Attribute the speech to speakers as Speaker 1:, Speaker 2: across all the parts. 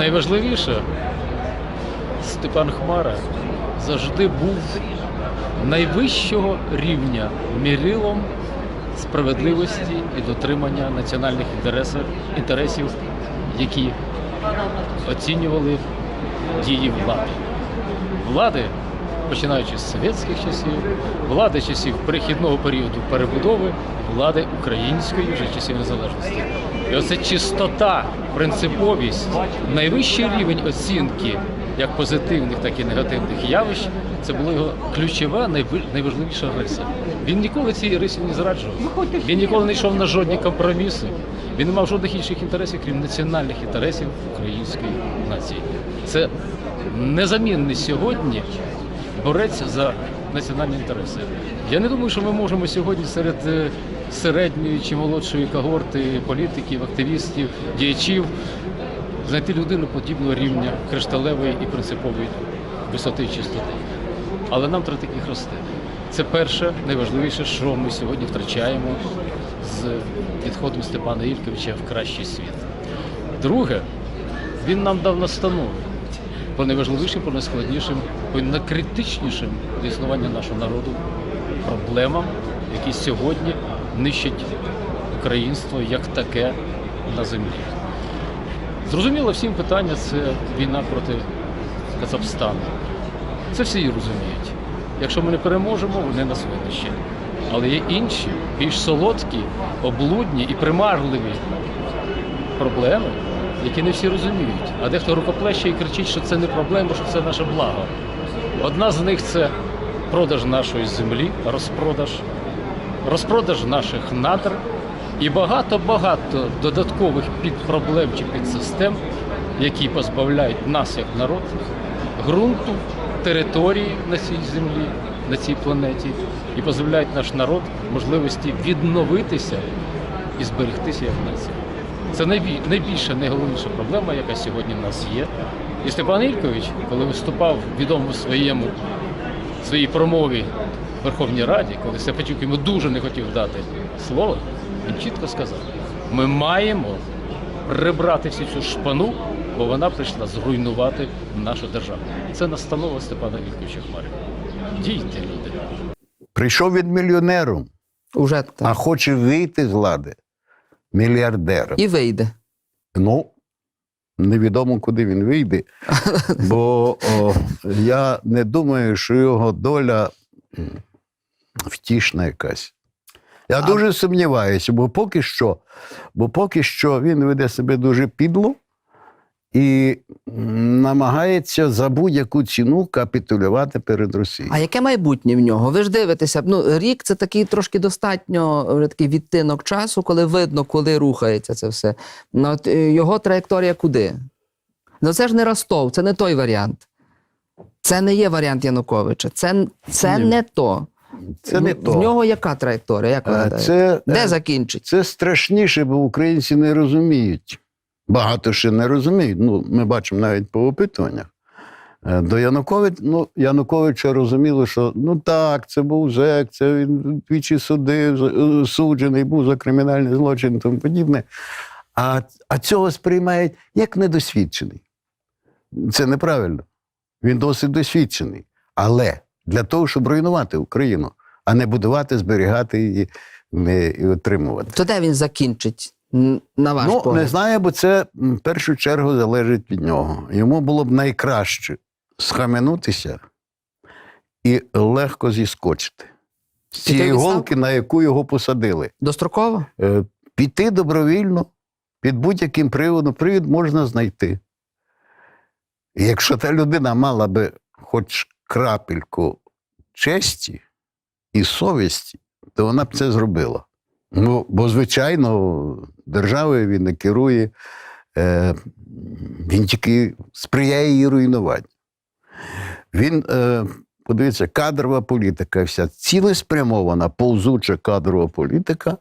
Speaker 1: найважливіше, Степан Хмара завжди був найвищого рівня мірилом справедливості і дотримання національних інтересів, інтересів, які оцінювали дії влади. Влади, починаючи з совєтських часів, влади часів перехідного періоду перебудови, влади української вже часів незалежності. І оце чистота, принциповість, найвищий рівень оцінки як позитивних, так і негативних явищ, це була його ключова, найважливіша риса. Він ніколи цій рисі не зраджував. Він ніколи не йшов на жодні компроміси. Він не мав жодних інших інтересів, крім національних інтересів української нації. Це незамінний сьогодні борець за національні інтереси. Я не думаю, що ми можемо сьогодні серед е, середньої чи молодшої когорти політиків, активістів, діячів знайти людину подібного рівня кришталевої і принципової висоти і чистоти. Але нам треба таких рости. Це перше, найважливіше, що ми сьогодні втрачаємо з відходом Степана Ільковича в кращий світ. Друге, він нам дав настанови по найважливішим, по найскладнішим, по найкритичнішим для існування нашого народу проблемам, які сьогодні нищать українство як таке на землі. Зрозуміло, всім питання це війна проти Казахстану. Це всі розуміють. Якщо ми не переможемо, вони нас винищать. Але є інші, більш солодкі, облудні і примарливі проблеми, які не всі розуміють. А дехто рукоплеще і кричить, що це не проблема, що це наше благо. Одна з них це продаж нашої землі, розпродаж, розпродаж наших надр і багато-багато додаткових підпроблем чи підсистем, які позбавляють нас як народ ґрунту, території на цій землі, на цій планеті, і позбавляють наш народ можливості відновитися і зберегтися як нація. Це найбільша, найголовніша проблема, яка сьогодні в нас є. І Степан Ількович, коли виступав відомо своєму своїй промові Верховній Раді, коли Степачук йому дуже не хотів дати слово, він чітко сказав: ми маємо прибрати всю цю шпану, бо вона прийшла зруйнувати нашу державу. Це настанова Степана Ільковича Хмари. Дійте, люди.
Speaker 2: Прийшов він мільйонером,
Speaker 3: Уже
Speaker 2: а хоче вийти з влади мільярдером.
Speaker 3: І вийде.
Speaker 2: Ну, невідомо, куди він вийде. Бо о, я не думаю, що його доля втішна якась. Я
Speaker 3: А-
Speaker 2: дуже сумніваюся, бо поки що, бо поки що він веде себе дуже підло і намагається за будь-яку ціну капітулювати перед Росією.
Speaker 3: А яке майбутнє в нього? Ви ж дивитеся, ну рік це такий трошки достатньо вже такий відтинок часу, коли видно, коли рухається це все. Ну, от, е, його траєкторія куди? Ну це ж не Ростов, це не той варіант. Це не є варіант Януковича. Це, це
Speaker 2: Ні.
Speaker 3: не то.
Speaker 2: Це не
Speaker 3: в,
Speaker 2: то.
Speaker 3: В нього яка траєкторія? Як
Speaker 2: Е. Це,
Speaker 3: Де
Speaker 2: е,
Speaker 3: закінчить?
Speaker 2: Це страшніше, бо українці не розуміють. Багато ще не розуміють. Ну, ми бачимо навіть по опитуваннях. Е, До Януковича, ну, Януковича розуміло, що ну так, це був ЗЕК, це він двічі судив, е, суджений був за кримінальний злочин і тому подібне. А, а цього сприймають як недосвідчений. Це неправильно. Він досить досвідчений. Але для того, щоб руйнувати Україну, а не будувати, зберігати її не, і отримувати.
Speaker 3: То де він закінчить? На ваш
Speaker 2: Ну,
Speaker 3: погляд?
Speaker 2: не знаю, бо це в першу чергу залежить від нього. Йому було б найкраще схаменутися і легко зіскочити. З цієї голки, на яку його посадили.
Speaker 3: Достроково?
Speaker 2: Е, Піти добровільно, під будь-яким приводом, привід можна знайти. І якщо та людина мала би хоч крапельку честі і совісті, то вона б це зробила. Ну, бо, звичайно, державою він не керує, е, він тільки сприяє її руйнуванню. Він, е, подивіться, кадрова політика, вся цілеспрямована, повзуча кадрова політика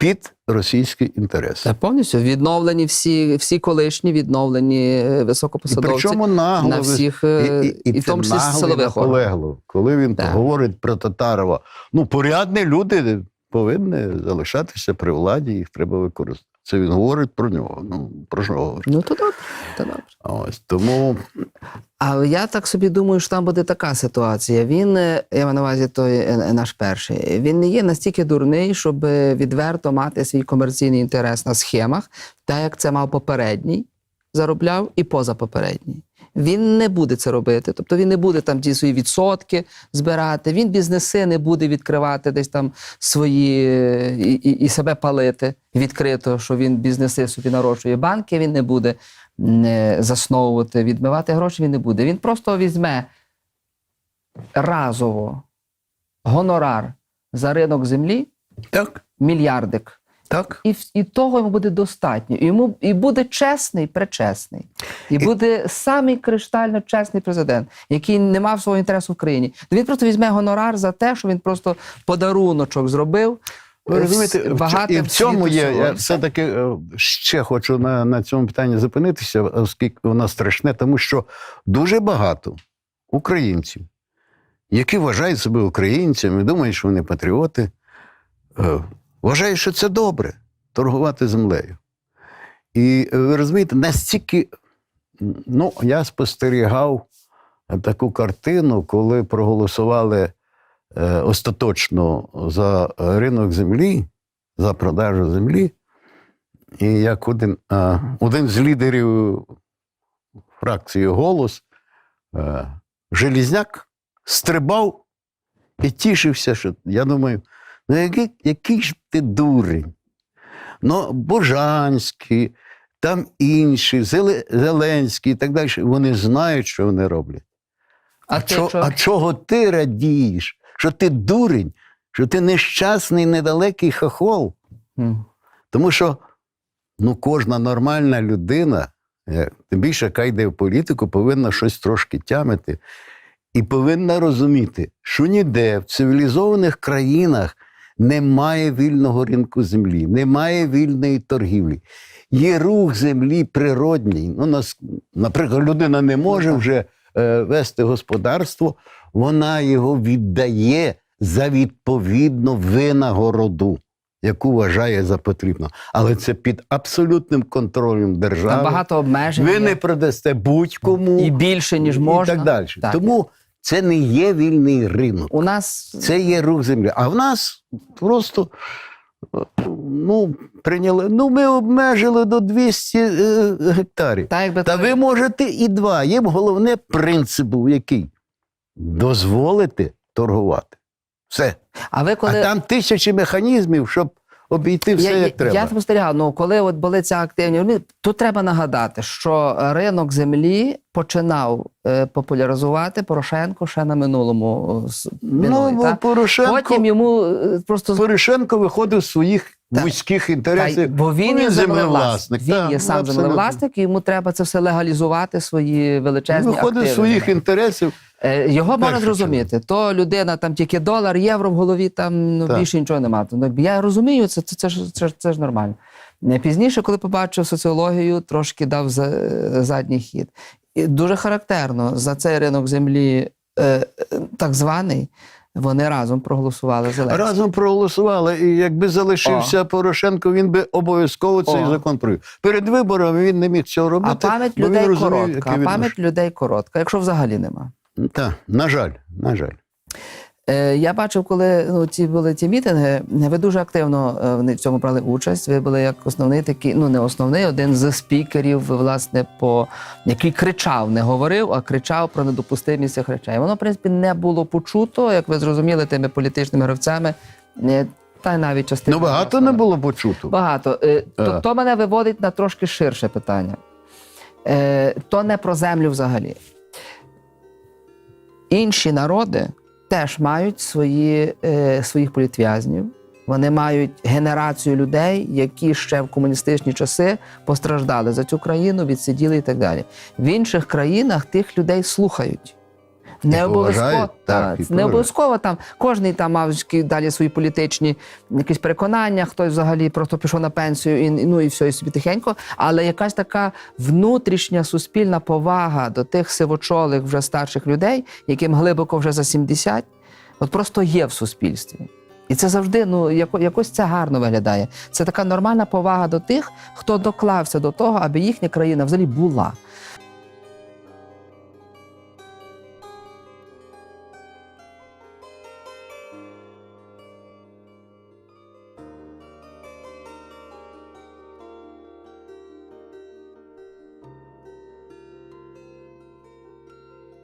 Speaker 2: під російські інтереси.
Speaker 3: Та повністю відновлені всі, всі колишні відновлені високопосадовці.
Speaker 2: І причому нагло,
Speaker 3: на всіх, і, і в тому числі силових
Speaker 2: наполегло. Коли він
Speaker 3: Так.
Speaker 2: говорить про Татарова, ну, порядні люди повинні залишатися при владі, їх треба використати. Це він говорить про нього. Ну, про що говорить?
Speaker 3: Ну то добре, то добре.
Speaker 2: Тому
Speaker 3: Але я так собі думаю, що там буде така ситуація. Він, е, я маю на увазі той е, наш перший, він не є настільки дурний, щоб е, відверто мати свій комерційний інтерес на схемах, так як це мав попередній, заробляв і позапопередній. Він не буде це робити, тобто він не буде там ті свої відсотки збирати, він бізнеси не буде відкривати десь там свої і, і, і себе палити відкрито, що він бізнеси собі нарощує. Банки він не буде не засновувати, відмивати гроші він не буде. Він просто візьме разово гонорар за ринок землі,
Speaker 2: так,
Speaker 3: мільярдик,
Speaker 2: так.
Speaker 3: і, і того йому буде достатньо. І, йому, і буде чесний, пречесний. І, буде самий криштально чесний президент, який не мав свого інтересу в країні. Він просто візьме гонорар за те, що він просто подаруночок зробив.
Speaker 2: Ви
Speaker 3: е,
Speaker 2: розумієте,
Speaker 3: багатим
Speaker 2: і в цьому є.
Speaker 3: всього.
Speaker 2: Я все-таки е, ще хочу на, на цьому питанні зупинитися, оскільки воно страшне, тому що дуже багато українців, які вважають себе українцями, думають, що вони патріоти, вважають, що це добре торгувати землею. І е, ви розумієте, настільки, ну, я спостерігав таку картину, коли проголосували е, остаточно за ринок землі, за продажу землі. І як один, е, один з лідерів фракції голос, Желізняк, стрибав і тішився, що я думаю, ну який, який ж ти дурень? Ну, Божанський, там інші, Зеле- Зеленський і так далі, вони знають, що вони роблять.
Speaker 3: А
Speaker 2: А,
Speaker 3: ти
Speaker 2: чо, а чого ти радієш? Що ти дурень, що ти нещасний, недалекий хохол?
Speaker 3: М.
Speaker 2: Тому що ну, кожна нормальна людина, е, тим більше, яка йде в політику, повинна щось трошки тямити і повинна розуміти, що ніде в цивілізованих країнах немає вільного ринку землі, немає вільної торгівлі. Є рух землі природній. Ну, нас, наприклад, людина не може вже е, вести господарство, вона його віддає за відповідну винагороду, яку вважає за потрібно. Але це під абсолютним контролем держави.
Speaker 3: Там багато обмежень.
Speaker 2: Ви
Speaker 3: є.
Speaker 2: не продасте будь-кому
Speaker 3: і більше, ніж можна.
Speaker 2: і так далі.
Speaker 3: Так.
Speaker 2: Тому це не є вільний ринок.
Speaker 3: У нас
Speaker 2: Це є рух землі. А в нас просто ну, прийняли. Ну, ми обмежили до 200 е, гектарів.
Speaker 3: так, якби
Speaker 2: Та ви можете і два. Їм головне принцип був який? Дозволити торгувати. Все.
Speaker 3: а ви коли
Speaker 2: А там тисячі механізмів, щоб обійти все
Speaker 3: я,
Speaker 2: як
Speaker 3: я,
Speaker 2: треба.
Speaker 3: я спостерігав, ну коли от були ці активні, вони- тут треба нагадати, що ринок землі починав е, популяризувати Порошенко ще на минулому е, с-
Speaker 2: ну,
Speaker 3: та?
Speaker 2: Порошенко,
Speaker 3: Потім йому е, просто
Speaker 2: Порошенко виходив з своїх Вузьких
Speaker 3: Та бо він,
Speaker 2: Ну,
Speaker 3: є землевласник. Він
Speaker 2: Так,
Speaker 3: є сам
Speaker 2: абсолютно.
Speaker 3: землевласник, і йому треба це все легалізувати, свої
Speaker 2: Він
Speaker 3: величезні
Speaker 2: виходив
Speaker 3: активи.
Speaker 2: своїх інтересів.
Speaker 3: Е, Його можна зрозуміти. То людина там тільки долар, євро в голові, там ну,
Speaker 2: Так.
Speaker 3: більше нічого немає. Ну, я розумію, це, це, це, ж, це, це ж нормально. Е, Пізніше, коли побачив соціологію, трошки дав за, задній хід. І дуже характерно за цей ринок землі, е, е, так званий, вони разом проголосували Зеленський.
Speaker 2: Разом проголосували, і якби залишився Порошенко, він би обов'язково цей
Speaker 3: О.
Speaker 2: закон провів. Перед виборами він не міг цього робити.
Speaker 3: А пам'ять людей
Speaker 2: розумів,
Speaker 3: коротка. А пам'ять людей коротка, якщо взагалі нема.
Speaker 2: Так, на жаль, на жаль.
Speaker 3: Е, Я бачив, коли ну, ці були ті мітинги, ви дуже активно е, в цьому брали участь. Ви були як основний такий, ну не основний, один з спікерів, власне, по який кричав, не говорив, а кричав про недопустимість цих речей. Воно, в принципі, не було почуто, як ви зрозуміли, тими політичними гравцями. е, Та й навіть частина.
Speaker 2: Ну багато
Speaker 3: власне,
Speaker 2: не було почуто.
Speaker 3: Багато. То, то мене виводить на трошки ширше питання. То не про землю взагалі. Інші народи теж мають свої, е, своїх політв'язнів. Вони мають генерацію людей, які ще в комуністичні часи постраждали за цю країну, відсиділи і так далі. В інших країнах тих людей слухають. Не обов'язково,
Speaker 2: так,
Speaker 3: не обов'язково там кожний там мав далі свої політичні якісь переконання, хтось взагалі просто пішов на пенсію і ну і все, і собі тихенько. Але якась така внутрішня суспільна повага до тих сивочолих вже старших людей, яким глибоко вже за 70, от просто є в суспільстві. І це завжди ну яко, якось це гарно виглядає. Це така нормальна повага до тих, хто доклався до того, аби їхня країна взагалі була.